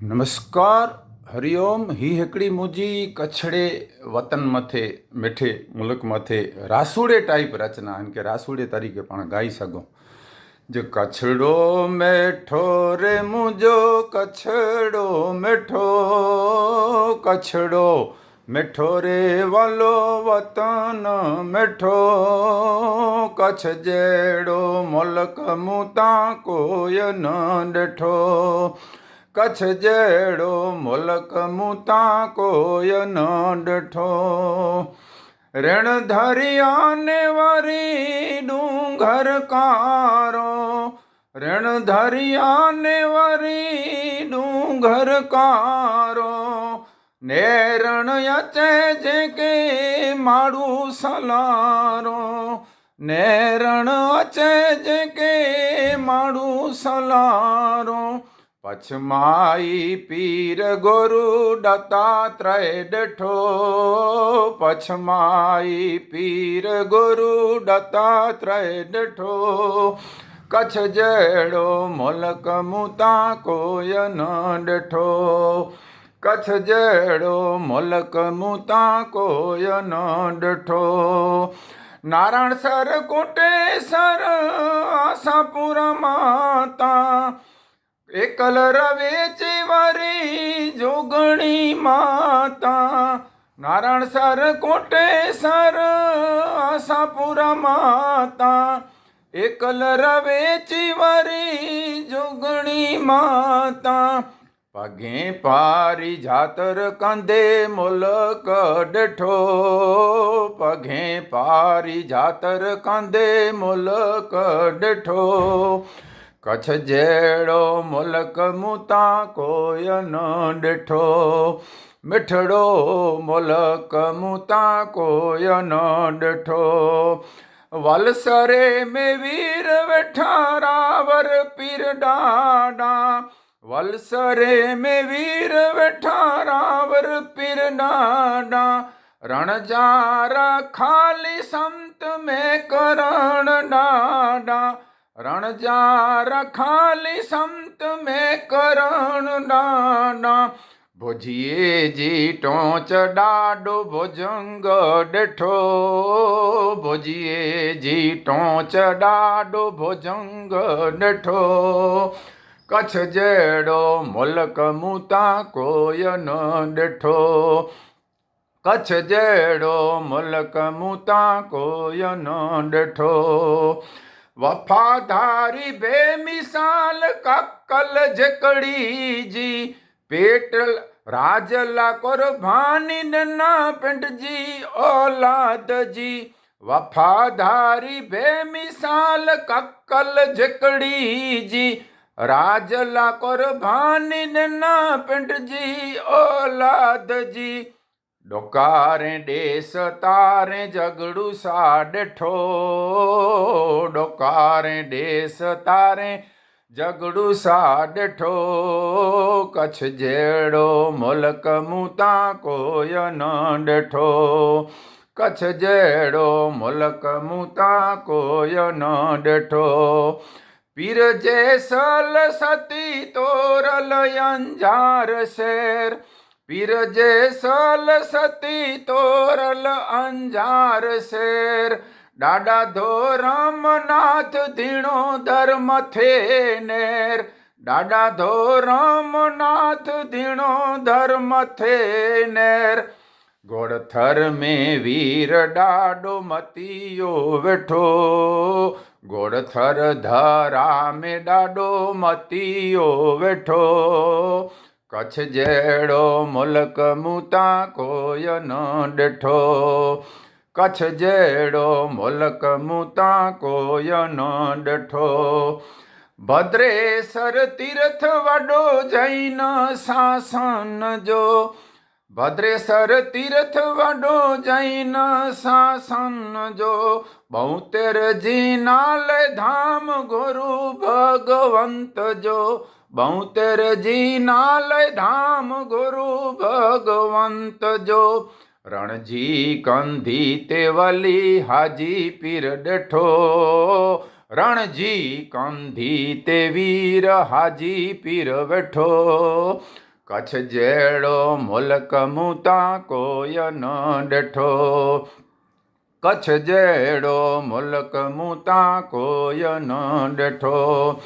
નમસ્કાર, હરિઓમ, હી હેકડી મુજી કછડે વતન મથે, મીઠે, મુલક મથે, રાસુડે ટાઈપ રચના, એમ કે રાસુડે તરીકે પણ ગાઈ શકો. જો કછડો મેઠો રે મુજો કછડો મેઠો કછડો મેઠો રે વાલો, વતન મેઠો, કચ્છ જેડો, મુલક મુતા કોય ન ડઠો કચ્છ જેડો મુલક મુતા કોય ન ડઠો રણ ધરિયાને વરી ડુંગર કારો. રણ ધરિયાને વરી ડુંગર કારો. નેરણ અચે જે કે માડું સલારો. નેરણ અચે જે કે માડું સલારો. પછમાઈ પીર ગોરુ દત્તાત્રય ડઠો પછમાઈ પીર ગોરુ દત્તાત્રય ડઠો કચ્છ જેડો મોલક મુતા કોય ન ડઠો કચ્છ જેડો મોલક મુતા કોય ન ડઠો નારાયણ સર કોટેસર આશાપુરા માતા. એકલ રવે ચેવરી જોગણી માતા. નારાયણ સર કોટે સર આશાપુરા માતા. એકલ રવે ચીવરી જોગણી માતા. પગે પારી જાતર કંદે મુલક ડઠો પગે પારી જાતર કંદે મુલક ડઠો કચ્છ જેડો મુલક મુતા કોય ન ડઠો. મીઠડો મુલક મુતા કોય ન ડઠો. વલસરે મે વીર વેઠારાવર પીર ડાડા. વલસરે મે વીર વેઠારાવર પીર ડાડા. રણજારા ખાલી સંત મેં કરણ ડાડા. રણજાર રખાલી સંત મેં કરણ ડાડા ભોજીએ જી ટોચ ડાડો ભોજંગ ડઠો. ભોજીએ જી ટોચ ડાડો ભોજંગ ડઠો. કચ્છ જેડો મુલક મુતા કોયન ડઠો. કચ્છ જેડો મુલક મુતા કોયન ડઠો. વફાધારી બેમિસાલ કક્કલ જકડીજી, પેટલ રાજલા કુરબાની ના પિંડજી ઓલાદજી. વફાધારી બેમિસાલ કક્કલ જકડીજી, રાજલા કુરબાની ના પિંડજી ઓલાદજી. ડોકારે દેશ તારે જગડું સાડઠો ડોકારે દેશ તારે જગડું સાડઠો કચ્છ જેડો મુલક મુતા કોય ન ડઠો કચ્છ જેડો મુલક મુતા કોય ન ડઠો પીર જેસલ સતી તોરલ અંજાર શેર. પીર સલ સતી તોરલ અંજાર શેર. ડાડા ધોરમનાથ ધીણો ધર્મ થે નેર. ડાડા ધોરમનાથ ધીણો ધર્મ થે નેર. ગોળથર મે વીર ડાડો મતીયો વેઠો. ગોળથર ધરા મે ડાડો મતીયો વેઠો. કચ્છ જેડો મુલક મુતા કોય ન ડઠો. કચ્છ જેડો મુલક મુતા કોય ન ડઠો. ભદ્રેસર તીર્થ વડો જૈન શાસન જો. ભદ્રેસર તીર્થ વડો જૈન શાસન જો. બહુતેર જીનાલય ધામ ગુરુ ભગવંત જો. બહુતેર લય ધામ ગુરુ ભગવંત જો. રણજી કંધી તેવલી હાજી પીર ડઠો. રણજી કંધી તે વીર હાજી પીર બેઠો કચ્છ જેડો મુલક મુતા કોય ન ડઠો. કચ્છ જેડો મુલક મુતા કોય ન ડઠો.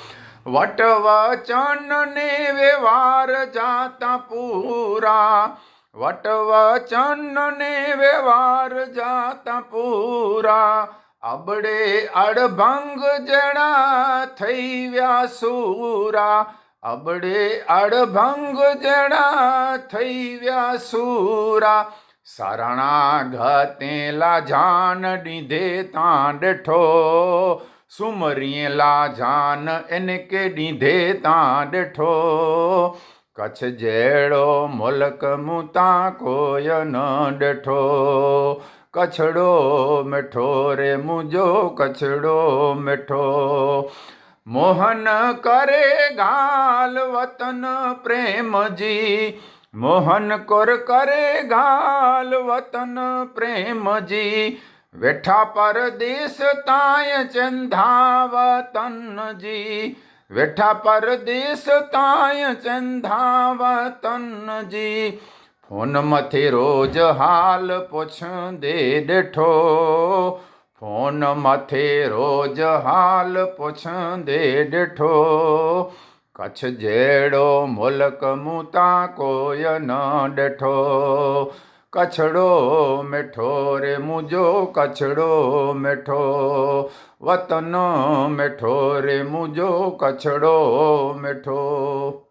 વટ વચન ને વ્યવહાર જાતા પૂરા. વટ વચન ને વ્યવહાર જાતા પૂરા. અબડે અડભંગ જણા થઈ વ્યાસુરા અબડે અડભંગ જણા થઈ વ્યાસુરા શરણાગતેલા જાન નિધે તાં ડઠો સુમરિયેલા જાન એને કે ડીધે તાં ડઠો. કચ્છ જેડો મુલક મુતા કોય ન ડઠો. કચ્છડો મીઠો રે મુજો કચ્છડો મીઠો. મોહન કરે ગાલ વતન પ્રેમજી. મોહન કોર કરે ગાલ વતન પ્રેમજી. વેઠા પરદેશ તાય ચંધાવતનજી. વેઠા પરદેશ તાય ચંધાવતનજી. ફોન મથે રોજ હાલ પૂછ દે ડેઠો. ફોન મથે રોજ હાલ પૂછ દે ડેઠો. કચ્છ જેડો મુલક મુતા કોય ન ડઠો. કચ્છડો મેઠો રે મુજો કછડો મેઠો. વતન મેઠો રે મુજો કછડો મીઠો.